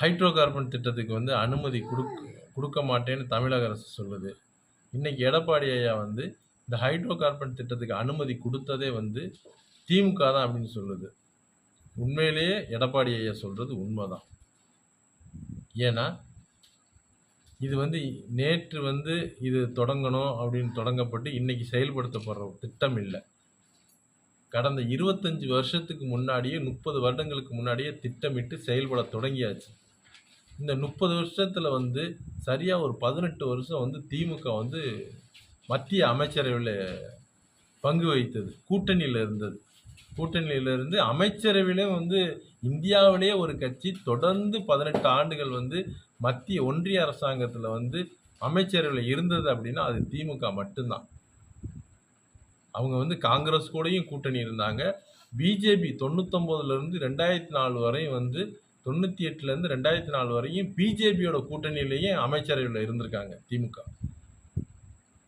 Hydro carbon திட்டத்துக்கு வந்து அனுமதி கொடுக்க கொடுக்க மாட்டேன்னு தமிழக அரசு சொல்லுது. இன்னைக்கு எடப்பாடி ஐயா வந்து இந்த ஹைட்ரோ கார்பன் திட்டத்துக்கு அனுமதி கொடுத்ததே வந்து திமுக தான் அப்படின்னு சொல்லுது. உண்மையிலேயே எடப்பாடி ஐயா சொல்கிறது உண்மைதான். ஏன்னா இது வந்து நேற்று வந்து இது தொடங்கணும் அப்படின்னு தொடங்கப்பட்டு இன்னைக்கு செயல்படுத்தப்படுற திட்டம் இல்லை. கடந்த இருபத்தஞ்சி வருஷத்துக்கு முன்னாடியே முப்பது வருடங்களுக்கு முன்னாடியே திட்டமிட்டு செயல்பட தொடங்கியாச்சு. இந்த முப்பது வருஷத்தில் வந்து சரியாக ஒரு பதினெட்டு வருஷம் வந்து திமுக வந்து மத்திய அமைச்சரவையில் பங்கு வகித்தது. கூட்டணியில் இருந்தது. கூட்டணியிலிருந்து அமைச்சரவையிலே வந்து இந்தியாவிலேயே ஒரு கட்சி தொடர்ந்து பதினெட்டு ஆண்டுகள் வந்து மத்திய ஒன்றிய அரசாங்கத்தில் வந்து அமைச்சரவையில் இருந்தது அப்படின்னா அது திமுக மட்டும்தான். அவங்க வந்து காங்கிரஸ் கூடயும் கூட்டணி இருந்தாங்க. பிஜேபி தொண்ணூத்தொம்போதுலேருந்து ரெண்டாயிரத்தி நாலு வரையும் வந்து தொண்ணூற்றி எட்டுலேருந்து ரெண்டாயிரத்தி நாலு வரையும் பிஜேபியோட கூட்டணியிலேயே அமைச்சரவையில் இருந்திருக்காங்க திமுக.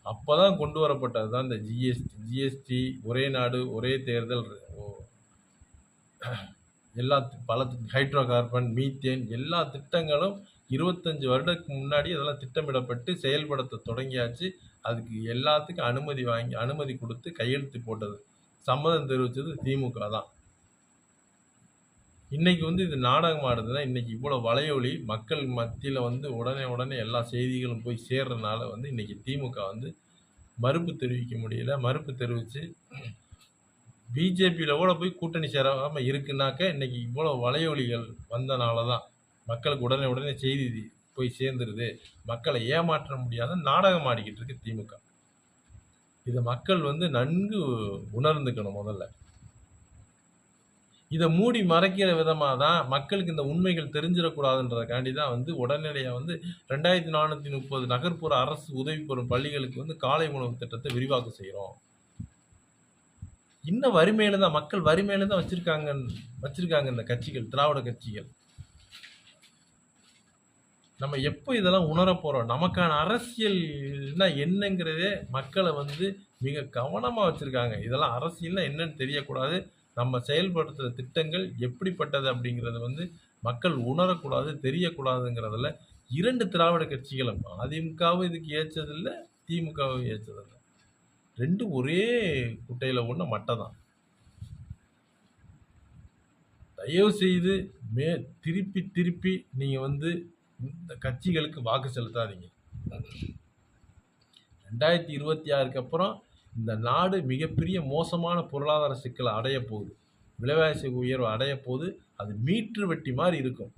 அப்போ தான் கொண்டு வரப்பட்டது தான் இந்த ஜிஎஸ்டி ஜிஎஸ்டி ஒரே நாடு ஒரே தேர்தல் எல்லா பல ஹைட்ரோ கார்பன் மீத்தேன் எல்லா திட்டங்களும் இருபத்தஞ்சு வருடத்துக்கு முன்னாடி அதெல்லாம் திட்டமிடப்பட்டு செயல்படுத்த தொடங்கியாச்சு. அதுக்கு எல்லாத்துக்கும் அனுமதி வாங்கி அனுமதி கொடுத்து கையெழுத்து போட்டது. சம்மதம் தெரிவித்தது திமுக தான். இன்னைக்கு வந்து இது நாடகம் ஆடுதுன்னா இன்னைக்கு இவ்வளோ வலையொலி. மக்கள் மத்தியில் வந்து உடனே உடனே எல்லா செய்திகளும் போய் சேர்றதுனால வந்து இன்னைக்கு திமுக வந்து மறுப்பு தெரிவிக்க முடியல. மறுப்பு தெரிவித்து பிஜேபியில் கூட போய் கூட்டணி சேராமல் இருக்குனாக்க இன்னைக்கு இவ்வளோ வலையொலிகள் வந்தனால தான் மக்களுக்கு உடனே உடனே செய்தி போய் சேர்ந்துருது. மக்களை ஏமாற்ற முடியாத நாடகம் ஆடிக்கிட்டு இருக்கு திமுக. இதை மக்கள் வந்து நன்கு உணர்ந்துக்கணும் முதல்ல. இதை மூடி மறைக்கிற விதமாக தான் மக்களுக்கு இந்த உண்மைகள் தெரிஞ்சிடக்கூடாதுன்றதுக்காண்டி தான் வந்து உடனடியாக வந்து ரெண்டாயிரத்தி நானூற்றி முப்பது நகர்ப்புற அரசு உதவி பெறும் பள்ளிகளுக்கு வந்து காலை உணவு திட்டத்தை விரிவாக்கம் செய்கிறோம். இன்னும் வறுமையில தான் மக்கள் வறுமையில தான் வச்சிருக்காங்க வச்சிருக்காங்க இந்த கட்சிகள் திராவிட கட்சிகள். நம்ம எப்போ இதெல்லாம் உணர நமக்கான அரசியல்னா என்னங்கிறதே மக்களை வந்து மிக கவனமாக வச்சுருக்காங்க. இதெல்லாம் அரசியல்னா என்னன்னு தெரியக்கூடாது. நம்ம செயல்படுத்துகிற திட்டங்கள் எப்படிப்பட்டது அப்படிங்கிறது வந்து மக்கள் உணரக்கூடாது தெரியக்கூடாதுங்கிறதுல இரண்டு திராவிட கட்சிகளும் அதிமுகவும் இதுக்கு ஏற்றதில்லை திமுகவும் ஏற்றதில்லை. ரெண்டும் ஒரே குட்டையில் ஒன்று மட்டை தான் தயவு செய்து மே திருப்பி திருப்பி நீங்கள் வந்து இந்த கட்சிகளுக்கு வாக்கு செலுத்தாதீங்க. ரெண்டாயிரத்தி இருபத்தி ஆறுக்கு அப்புறம் இந்த நாடு மிகப்பெரிய மோசமான பொருளாதார சிக்கலை அடைய போகுது விலைவாசி உயர்வு அடைய போகுது அது மீட்ரு வெட்டி மாதிரி இருக்கும்.